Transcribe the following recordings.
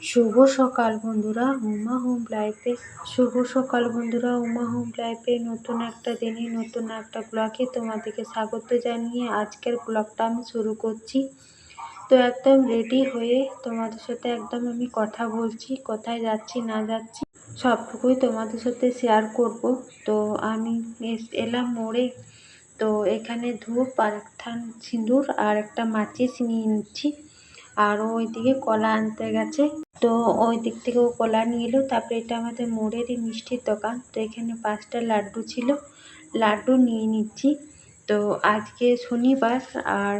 শুভ সকাল বন্ধুরা উমা হোম লাইফে। শুভ সকাল বন্ধুরা উমা হোম লাইফে। নতুন একটা দিনে, নতুন একটা ব্লগে তোমাদেরকে স্বাগত জানিয়ে আজকের ব্লগটা আমি শুরু করছি। তো একদম রেডি হয়ে তোমাদের সাথে একদম আমি কথা বলছি, কোথায় যাচ্ছি, না যাচ্ছি, সবটুকুই তোমাদের সাথে শেয়ার করব। তো আমি এলাম মোড়ে। তো এখানে ধূপ আর সিঁদুর আর একটা মাচিস নিয়ে নিচ্ছি। আর ওইদিকে কলা আনতে গেছে। তো ওই দিক থেকে ও কলা নিয়ে এলো। তারপরে এটা আমাদের মোড়েরই মিষ্টির দোকান। তো এখানে পাঁচটা লাড্ডু ছিল। লাড্ডু নিয়ে নিচ্ছি। তো আজকে শনিবার আর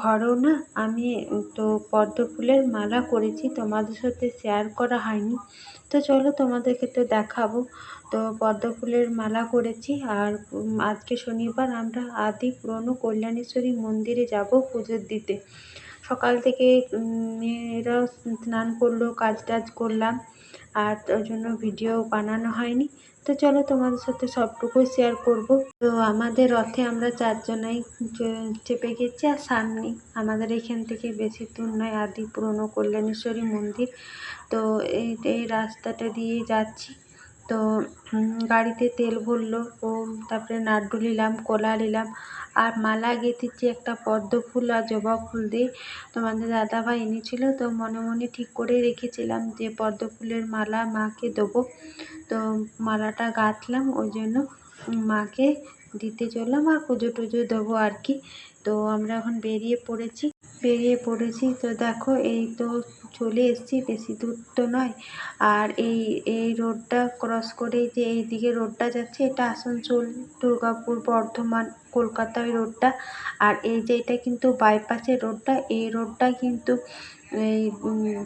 ঘরেও না। আমি তো পদ্ম ফুলের মালা করেছি। তোমাদের সাথে শেয়ার করা হয়নি। তো চলো তোমাদেরকে তো দেখাবো। তো পদ্ম ফুলের মালা করেছি। আর আজকে শনিবার আমরা আদি পুরনো কল্যাণেশ্বরী মন্দিরে যাব পুজো দিতে। সকাল থেকে মেয়েরা স্নান করল কাজ টাজ করলাম, আর ওই জন্য ভিডিও বানানো হয়নি। তো চলো তোমাদের সাথে সবটুকুই শেয়ার করব। তো আমাদের রথে আমরা চারজনাই চেপে গেছি, আর সামনে আমাদের এখান থেকে বেশি দূর নয়, আদি পুরনো কল্যাণেশ্বরী মন্দির। তো এই রাস্তাটা দিয়ে যাচ্ছি। তো গাড়িতে তেল ভরলো। ও, তারপরে নাড্ডু নিলাম, কলা নিলাম। আর মালা গেঁথেছি একটা পদ্ম ফুল আর জবা ফুল দিয়ে। তোমাদের দাদাভাই এনেছিল, তো মনে মনে ঠিক করে রেখেছিলাম যে পদ্ম ফুলের মালা মাকে দেবো। তো মালাটা গাঁথলাম, ওই জন্য মাকে দিতে চললাম আর পুজো টুজো দেবো আর কি। তো আমরা এখন বেরিয়ে পড়েছি। বেরিয়ে পড়েছি। তো দেখো, এই তো চলে এসেছি। বেশি দূর তো নয়। আর এই এই রোডটা ক্রস করে যে এই দিকে রোডটা যাচ্ছে, এটা আসানসোল, দুর্গাপুর, বর্ধমান কলকাতা ওই রোডটা। আর এই যে এটা কিন্তু বাইপাসের রোডটা, এই রোডটা কিন্তু এই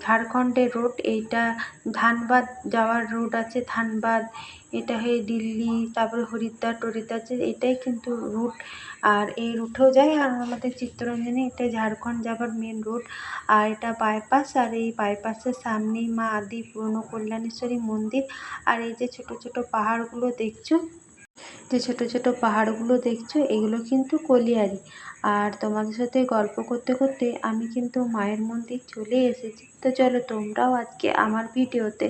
ঝাড়খণ্ডের রোড, এইটা ধানবাদ যাওয়ার রোড আছে, ধানবাদ। এটা হয়ে দিল্লি, তারপরে হরিদ্বার, টরিদ্বার, যে এটাই কিন্তু রুট। আর এই রুটেও যায়, আর আমাদের চিত্তরঞ্জনে এটা ঝাড়খণ্ড যাবার মেন রুট আর এটা বাইপাস আর এই বাইপাসের সামনেই মা আদি পুরনো কল্যাণেশ্বরী মন্দির। আর এই যে ছোট ছোট পাহাড়গুলো দেখছ যে ছোট ছোট পাহাড়গুলো দেখছ, এগুলো কিন্তু কলিয়ারি। আর তোমাদের সাথে গল্প করতে করতে আমি কিন্তু মায়ের মন্দির চলে এসেছি। তো চলো তোমরাও আজকে আমার ভিডিওতে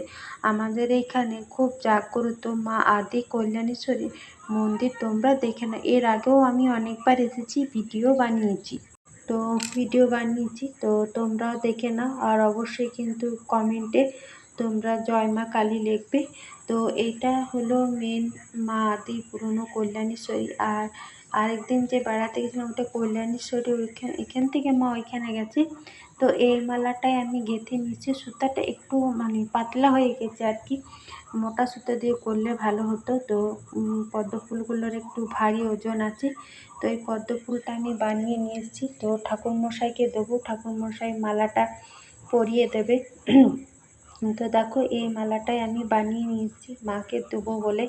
আমাদের এইখানে খুব জাগ্রত মা আদি কল্যাণেশ্বরী মন্দির তোমরা দেখে না এর আগেও আমি অনেকবার এসেছি, ভিডিও বানিয়েছি। তো ভিডিও বানিয়েছি, তো তোমরাও দেখে নাও। আর অবশ্যই কিন্তু কমেন্টে তোমরা জয় মা কালী লিখবে। তো এইটা হলো মেন মা আদি পুরনো কল্যাণেশ্বরী আর আরেকদিন যে বেড়াতে গেছিলাম ওটা কল্যাণেশ্বরী ওইখান এখান থেকে মা ওইখানে গেছে। তো এই মালাটাই আমি গেঁথে নিচ্ছি সুতাটা একটু মানে পাতলা হয়ে গেছে আর কি। মোটা সুতো দিয়ে করলে ভালো হতো। তো পদ্ম ফুলগুলোর একটু ভারী ওজন আছে। তো এই পদ্ম ফুলটা আমি বানিয়ে নিয়ে এসেছি। তো ঠাকুরমশাইকে দেবো। ঠাকুরমশাই মালাটা পরিয়ে দেবে। তো দেখো, এই মালাটাই আমি বানিয়ে নিয়েছি, মাকে দেবো বলে।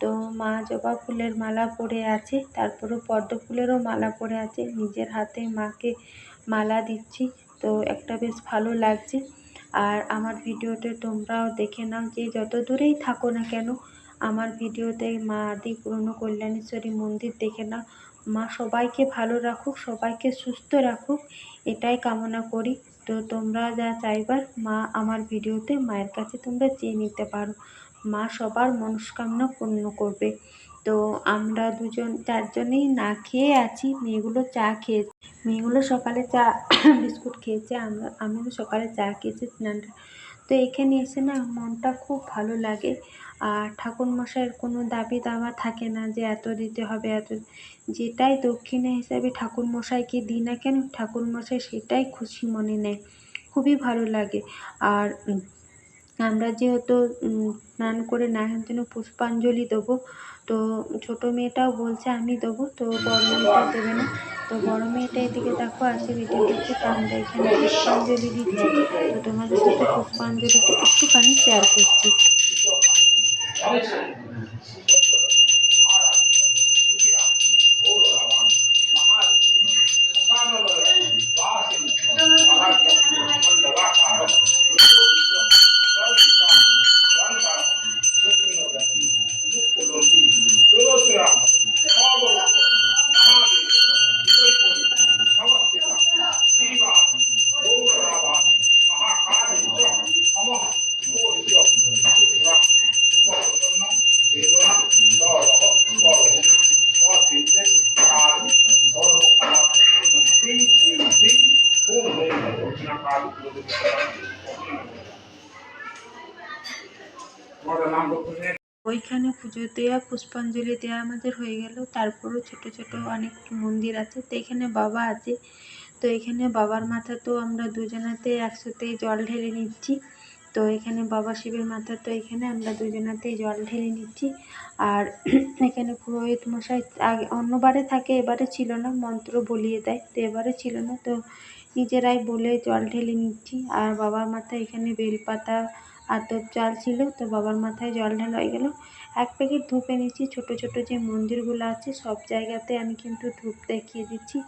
তো মা জবা ফুলের মালা পরে আছে, তারপরে পদ্ম ফুলেরও মালা পরে আছে। নিজের হাতে মাকে মালা দিচ্ছি, তো একটা বেশ ভালো লাগছে। আর আমার ভিডিওতে তোমরাও দেখে নাও যে যত দূরেই থাকো না কেন, আমার ভিডিওতে মা আদি, পুরনো কল্যাণেশ্বরী মন্দির দেখে নাও। মা সবাইকে ভালো রাখুক, সবাইকে সুস্থ রাখুক, এটাই কামনা করি। তো তোমরা যা চাইবার মা আমার ভিডিওতে মায়ের কাছে তোমরা চেয়ে নিতে পারো। মা সবার মনস্কামনা পূর্ণ করবে। তো আমরা দুজন, চারজনেই না খেয়ে আছি, মেয়েগুলো চা খেয়েছে। মেয়েগুলো সকালে চা, বিস্কুট খেয়েছে আমরা আমিও সকালে চা খেয়েছি স্নানটা। তো এখানে এসে না মনটা খুব ভালো লাগে। আর ঠাকুরমশাইয়ের কোনো দাবি দাওয়া থাকে না যে এত দিতে হবে, এত যেটাই দক্ষিণা হিসাবে ঠাকুরমশাইকে দিই না কেন, ঠাকুরমশাই সেটাই খুশি মনে নেয়, খুবই ভালো লাগে। আর আমরা যেহেতু স্নান করে নারায়ণ পুষ্পাঞ্জলি দেবো, তো ছোটো মেয়েটাও বলছে আমি দেবো, তো বড় মেয়েটা দেবে না। তো বড় মেয়েটা এদিকে দেখো আসে রেডি হচ্ছে তো আমরা এখানে পুষ্পাঞ্জলি দিচ্ছি, তো তোমাদের সাথে পুষ্পাঞ্জলিটা একটুখানি শেয়ার করছি। ওইখানে পুজো দেওয়া পুষ্পাঞ্জলি দেওয়া আমাদের হয়ে গেল। তারপরও ছোট ছোট অনেক মন্দির আছে, তো এখানে বাবা আছে। তো এখানে বাবার মাথা তো আমরা দুজনাতে একসাথেই জল ঢেলে নিচ্ছি। তো এখানে বাবা শিবের মাথা তো এখানে আমরা দুজনাতেই জল ঢেলে নিচ্ছি। আর এখানে পুরোহিত মশাই আগে অন্যবারে থাকে, এবারে ছিল না, মন্ত্র বলিয়ে দেয়, তো এবারে ছিল না, তো নিজেরাই বলে জল ঢেলে নিচ্ছি। আর বাবার মাথায় এখানে বেলপাতা আতপ চাল ছিল তো বাবার মাথায় জল ঢালা হয়ে গেল। এক প্যাকেট ধূপ এনেছি, ছোট ছোট যে মন্দিরগুলো আছে, সব জায়গাতে আমি কিন্তু ধূপ দেখিয়ে দিচ্ছি।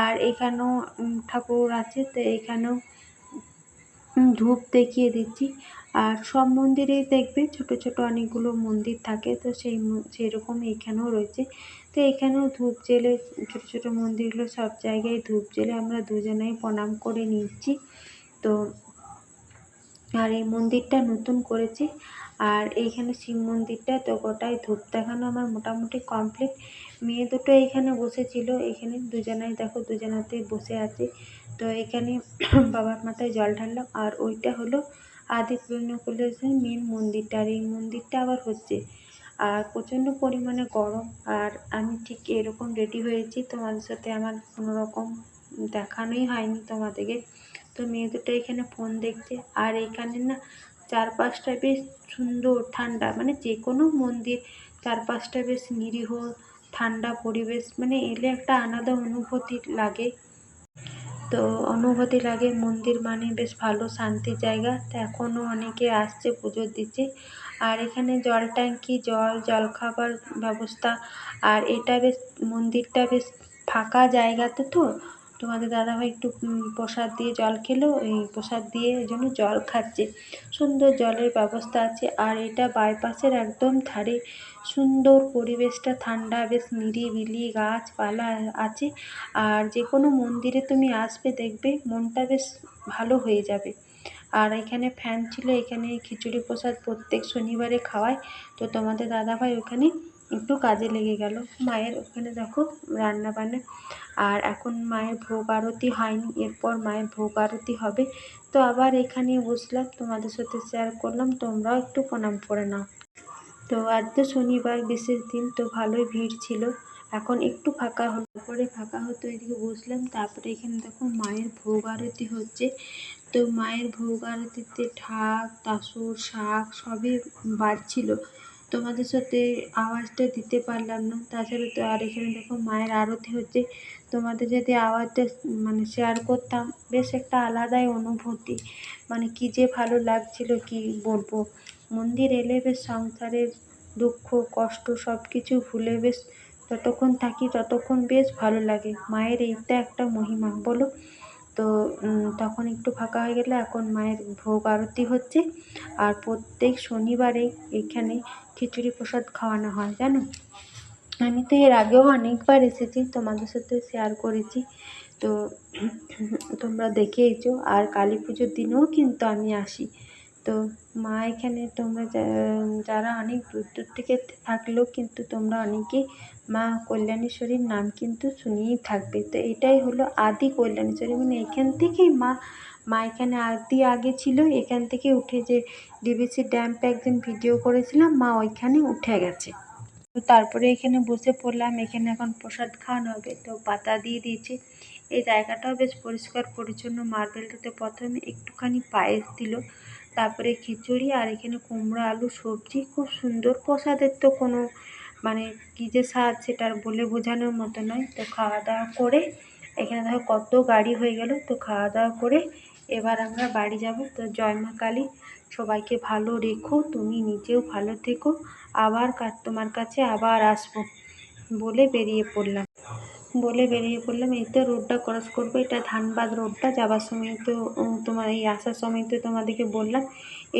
আর এখানেও ঠাকুর আছে, তো এখানেও ধূপ দেখিয়ে দিচ্ছি। আর সব মন্দিরেই দেখবে, ছোট ছোট অনেকগুলো মন্দির থাকে, তো সেই সেরকম এখানেও রয়েছে। তো এখানেও ধূপ জেলে, ছোট ছোট মন্দিরগুলো সব জায়গায় ধূপ জেলে আমরা দুজনেই প্রণাম করে নিচ্ছি। তো আর এই মন্দিরটা নতুন করেছে। আর এইখানে শিব মন্দিরটা তো গোটাই ধূপ দেখানো আমার মোটামুটি কমপ্লিট মেয়ে দুটো এইখানে বসেছিল, এখানে দুজনাই দেখো, দুজনাতেই বসে আছে। তো এখানে বাবার মাথায় জল ঢাললাম আর ওইটা হলো আদি কলেজের মেন মন্দিরটা। আর এই মন্দিরটা আবার হচ্ছে। আর প্রচণ্ড পরিমাণে গরম। আর আমি ঠিক এরকম রেডি হয়েছি। তোমাদের সাথে আমার কোনো রকম দেখানোই হয়নি তোমাদেরকে। তো মেয়ে দুটো এখানে ফোন দেখছে। আর এখানে না চারপাশটা বেশ সুন্দর ঠান্ডা মানে যে কোনো মন্দির চারপাশটা বেশ নিরীহ, ঠান্ডা পরিবেশ মানে এলে একটা আলাদা অনুভূতি লাগে। তো অনুভূতি লাগে, মন্দির মানে বেশ ভালো শান্তির জায়গা। তো এখনও অনেকে আসছে পুজো দিচ্ছে আর এখানে জল ট্যাঙ্কি, জল, জলখাবার ব্যবস্থা, আর এটা বেশ মন্দিরটা বেশ ফাঁকা জায়গাতে তো তোমাদের দাদাভাই একটু প্রসাদ দিয়ে জল খেলো, এই প্রসাদ দিয়ে ওই জন্য জল খাচ্ছে। সুন্দর জলের ব্যবস্থা আছে। আর এটা বাইপাসের একদম ধারে। সুন্দর পরিবেশটা, ঠান্ডা, বেশ নিরিবিলি গাছপালা আছে। আর যে কোনো মন্দিরে তুমি আসবে, দেখবে মনটা বেশ ভালো হয়ে যাবে। আর এখানে ফ্যান ছিল, এখানে খিচুড়ি প্রসাদ প্রত্যেক শনিবারে খাওয়ায়। তো তোমাদের দাদাভাই ওখানে একটু কাজে লেগে গেল। মায়ের ওখানে দেখো রান্না বান্না আর এখন মায়ের ভোগ আরতি হয়নি, এরপর মায়ের ভোগ আরতি হবে। তো আবার এখানে বসলাম, তোমাদের সাথে শেয়ার করলাম, তোমরাও একটু প্রণাম করে নাও। তো আজ তো শনিবার, বিশেষ দিন, তো ভালোই ভিড় ছিল। এখন একটু ফাঁকা হলো, পরে ফাঁকা হতো এদিকে বসলাম, তারপরে এখানে দেখো মায়ের ভোগ আরতি হচ্ছে। তো মায়ের ভোগ আরতিতে ঢাক তাসুর, শাক সবই বাজছিল তোমাদের সাথে আওয়াজটা দিতে পারলাম না, তাছাড়া তো আর এখানে দেখো মায়ের আরতি হচ্ছে। তোমাদের যদি আওয়াজটা মানে শেয়ার করতাম, বেশ একটা আলাদাই অনুভূতি। মানে কী যে ভালো লাগছিল, কি বলব? মন্দির এলে বেশ সংসারের দুঃখ, কষ্ট সব কিছু ভুলে বেশ যতক্ষণ থাকি ততক্ষণ বেশ ভালো লাগে। মায়ের এইটা একটা মহিমা, বলো? তো তখন একটু ফাঁকা হয়ে গেলে এখন মায়ের ভোগ আরতি হচ্ছে। আর প্রত্যেক শনিবারে এখানে খিচুড়ি প্রসাদ খাওয়ানো হয়, জানো? আমি তো এর আগেও অনেকবার এসেছি, তোমাদের সাথে শেয়ার করেছি। তো তোমরা দেখেইছো, আর কালী পুজোর দিনেও কিন্তু আমি আসি। তো মা এখানে তোমরা যারা অনেক দূর দূর থেকে থাকলেও কিন্তু তোমরা অনেকেই মা কল্যাণেশ্বরীর নাম কিন্তু শুনিয়েই থাকবে। তো এটাই হলো আদি কল্যাণেশ্বরী মানে এখান থেকেই মা মা এখানে আদি আগে ছিল, এখান থেকে উঠে যে ডিবিসি ড্যাম্পে একদিন ভিডিও করেছিলাম, মা ওইখানে উঠে গেছে। তো তারপরে এখানে বসে পড়লাম। এখানে এখন প্রসাদ খাওয়ানো হবে। তো পাতা দিয়ে দিয়েছে। এই জায়গাটাও বেশ পরিষ্কার, পরিচ্ছন্ন। মার্বেলটাতে প্রথমে একটুখানি পায়েস দিল। তারপরে খিচুড়ি আর এখানে কুমড়ো, আলু, সবজি। খুব সুন্দর। প্রসাদের তো কোনো মানে কী যে স্বাদ সেটা আর বলে বোঝানোর মতো নয়। তো খাওয়া দাওয়া করে এখানে দেখো কত গাড়ি হয়ে গেল। তো খাওয়া দাওয়া করে এবার আমরা বাড়ি যাব। তো জয় মা কালী সবাইকে ভালো রেখো, তুমি নিজেও ভালো থেকো। আবার তোমার কাছে আবার আসব বলে বেরিয়ে পড়লাম। বলে বেরিয়ে পড়লাম, এই তো রোডটা ক্রস করব, এটা ধানবাদ রোডটা যাবার সময় তো তোমার এই আসার সময় তো তোমাদেরকে বললাম,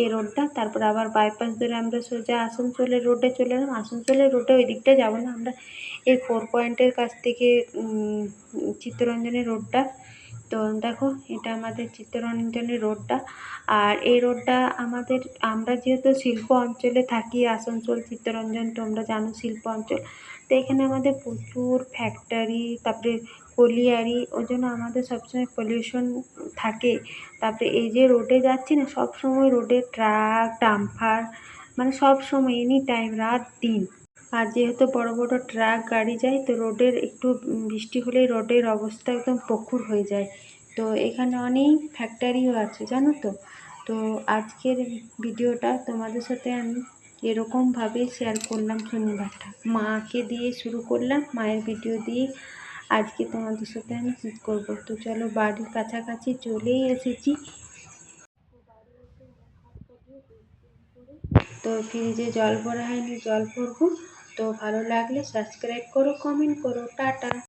এই রোডটা তারপর আবার বাইপাস ধরে আমরা সোজা আসানসোলের রোডে চলে এলাম। আসানসোলের রোডে ওই দিকটা যাব না। আমরা এই ফোর পয়েন্টের কাছ থেকে চিত্তরঞ্জনের রোডটা তো দেখো, এটা আমাদের চিত্তরঞ্জনের রোডটা। আর এই রোডটা আমাদের, আমরা যেহেতু শিল্প অঞ্চলে থাকি, আসানসোল, চিত্তরঞ্জন, তোমরা জানো শিল্প অঞ্চল। তো এখানে আমাদের প্রচুর ফ্যাক্টরি তারপরে কলিয়ারি, ওই জন্য আমাদের সবসময় পলিউশন থাকে। তারপরে এই যে রোডে যাচ্ছি না, সবসময় রোডে ট্রাক ডাম্পার মানে সব সময় এনি টাইম রাত, দিন। আর যেহেতু বড় বড় ট্রাক, গাড়ি যায়, তো রোডের একটু বৃষ্টি হলেই রোডের অবস্থা একদম প্রখর হয়ে যায়। তো এখানে অনেক ফ্যাক্টরিও আছে, জানো তো? তো আজকের ভিডিওটা তোমাদের সাথে আমি এরকমভাবে শেয়ার করলাম শনিবারটা। মাকে দিয়ে শুরু করলাম, মায়ের ভিডিও দিয়ে। আজকে তোমাদের সাথে আমি কী করব? তো চলো বাড়ির কাছাকাছি চলেই এসেছি। তো ফ্রিজে জল ভরা হয়নি, জল ভরবো। তো ভালো লাগলে সাবস্ক্রাইব করো কমেন্ট করো টাটা।